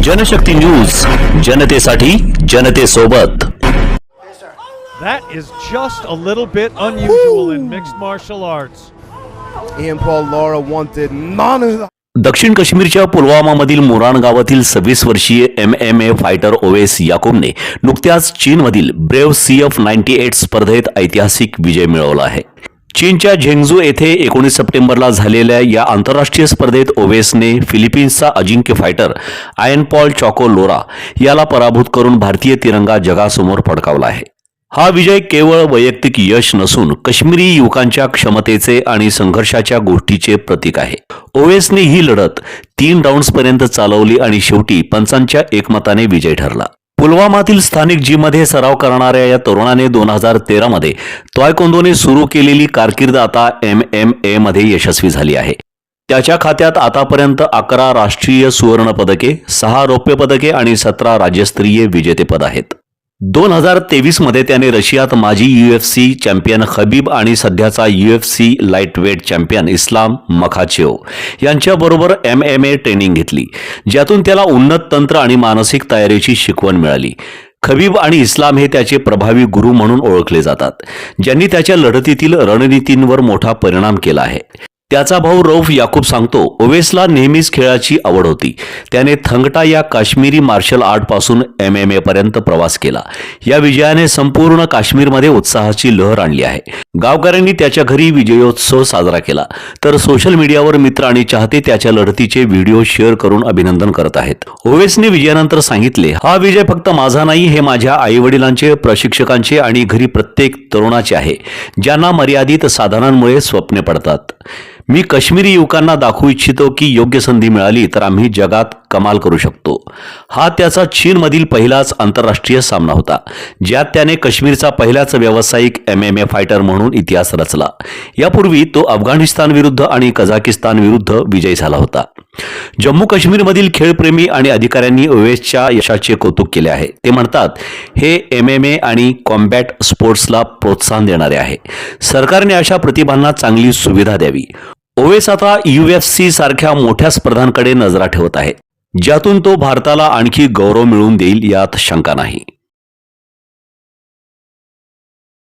Janshakti news जनतेसाठी जनतेसोबत That is just a little bit unusual in mixed martial arts. Ian Paul Laura wanted none of that. दक्षिण काश्मीरच्या पुलवामामधील मुरान गावातील सव्वीस वर्षीय M M A fighter Owais याकूबने नुकत्याच चीनमधील Brave C F ninety eight स्पर्धेत ऐतिहासिक विजय मिळवला आहे चीनच्या झेंगझू येथे एकोणीस सप्टेंबरला झालेल्या या आंतरराष्ट्रीय स्पर्धेत ओवेसने फिलिपिन्सचा अजिंक्य fighter Ian Paul Choco Lora याला पराभूत करून भारतीय तिरंगा जगासमोर फडकावला आहे. हा विजय केवळ वैयक्तिक यश नसून काश्मीरी युवकांच्या क्षमतेचे आणि संघर्षाच्या गोष्टीचे प्रतीक आहे. ओवेसने ही लढत तीन राऊंड्सपर्यंत चालवली आणि शेवटी पंचांच्या एकमताने विजय ठरला. पुलवामातील स्थानिक जीमध्ये सराव करणाऱ्या या तरुणाने दोन हजार तेरामध्ये त्वायकोंदोने सुरू केलेली कारकीर्द आता एम एम एमध्ये यशस्वी झाली आहे. त्याच्या खात्यात आतापर्यंत अकरा राष्ट्रीय सुवर्ण पदके सहा रौप्य पदके आणि सतरा राज्यस्तरीय विजेतेपद आहेत. दोन हजार तेवीसमध्ये त्याने रशियात माजी सी चॅम्पियन खबीब आणि सध्याचा U F C lightweight champion Islam Makhachev यांच्याबरोबर एम एम ए ट्रेनिंग घेतली ज्यातून त्याला उन्नत तंत्र आणि मानसिक तयारीची शिकवण मिळाली. खबीब आणि इस्लाम हे त्याचे प्रभावी गुरु म्हणून ओळखले जातात ज्यांनी त्याच्या लढतीतील रणनीतींवर मोठा परिणाम केला आहे. त्याचा भाऊ रौफ याकूब सांगतो ओवेसला नेहमीच खेळाची आवड होती. त्याने थंगटा या काश्मीरी मार्शल आर्टपासून एम एम एपर्यंत पर्यंत प्रवास केला. या विजयाने संपूर्ण काश्मीरमध्ये उत्साहाची लहर आणली आहे. गावकऱ्यांनी त्याच्या घरी विजयोत्सव साजरा केला. तर सोशल मीडियावर मित्र आणि चाहते त्याच्या लढतीचे व्हिडिओ शेअर करून अभिनंदन करत आहेत. ओवेसने विजयानंतर सांगितले हा विजय फक्त माझा नाही हे माझ्या आई वडिलांचे प्रशिक्षकांचे आणि घरी प्रत्येक तरुणाचे आहे ज्यांना मर्यादित साधनांमुळे स्वप्ने पडतात. मी काश्मीरी युवकांना दाखवू इच्छितो की योग्य संधी मिळाली तर आम्ही जगात कमाल करू शकतो. हा त्याचा चीनमधील पहिलाच आंतरराष्ट्रीय सामना होता ज्यात त्याने काश्मीरचा पहिलाच व्यावसायिक एम एम ए फायटर म्हणून इतिहास रचला. यापूर्वी तो अफगाणिस्तान विरुद्ध आणि कझाकिस्तान विरुद्ध विजयी झाला होता. जम्मू काश्मीरमधील खेळप्रेमी आणि अधिकाऱ्यांनी ओवेसच्या यशाचे कौतुक केले आहे. ते म्हणतात हे एम एम ए आणि कॉम्बॅट स्पोर्ट्सला प्रोत्साहन देणारे आहे. सरकारने अशा प्रतिभांना चांगली सुविधा द्यावी. ओवेस आता सी सारख्या मोठ्या स्पर्धांकडे नजरा ठेवत आहे. ज्यातून तो भारताला आणखी गौरव मिळवून देईल यात शंका नाही.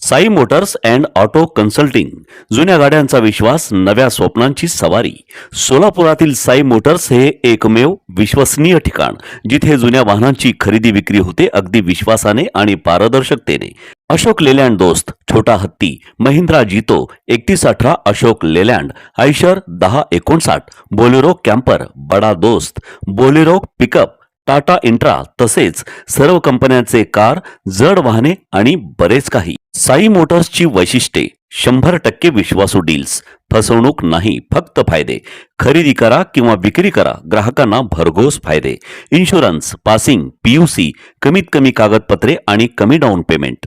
Sai motors and auto consulting जुन्या गाड्यांचा विश्वास नव्या स्वप्नांची सवारी. सोलापुरातील साई मोटर्स हे एकमेव विश्वसनीय ठिकाण जिथे जुन्या वाहनांची खरेदी विक्री होते अगदी विश्वासाने आणि पारदर्शकतेने. अशोक लेलँड दोस्त छोटा हत्ती महिंद्रा जितो एकतीस अठरा अशोक लेलँड आयशर दहा एकोणसाठ बोलेरो कॅम्पर बडा दोस्त बोलेरो पिकअप टाटा इंट्रा तसेच सर्व कंपन्यांचे कार जड वाहने आणि बरेच काही. साई मोटर्सची वैशिष्ट्ये शंभर टक्के विश्वासू डील्स. फसवणूक नाही फक्त फायदे. खरेदी करा किंवा विक्री करा ग्राहकांना भरघोस फायदे. इन्शुरन्स पासिंग पीयूसी कमीत कमी कागदपत्रे आणि कमी डाऊन पेमेंट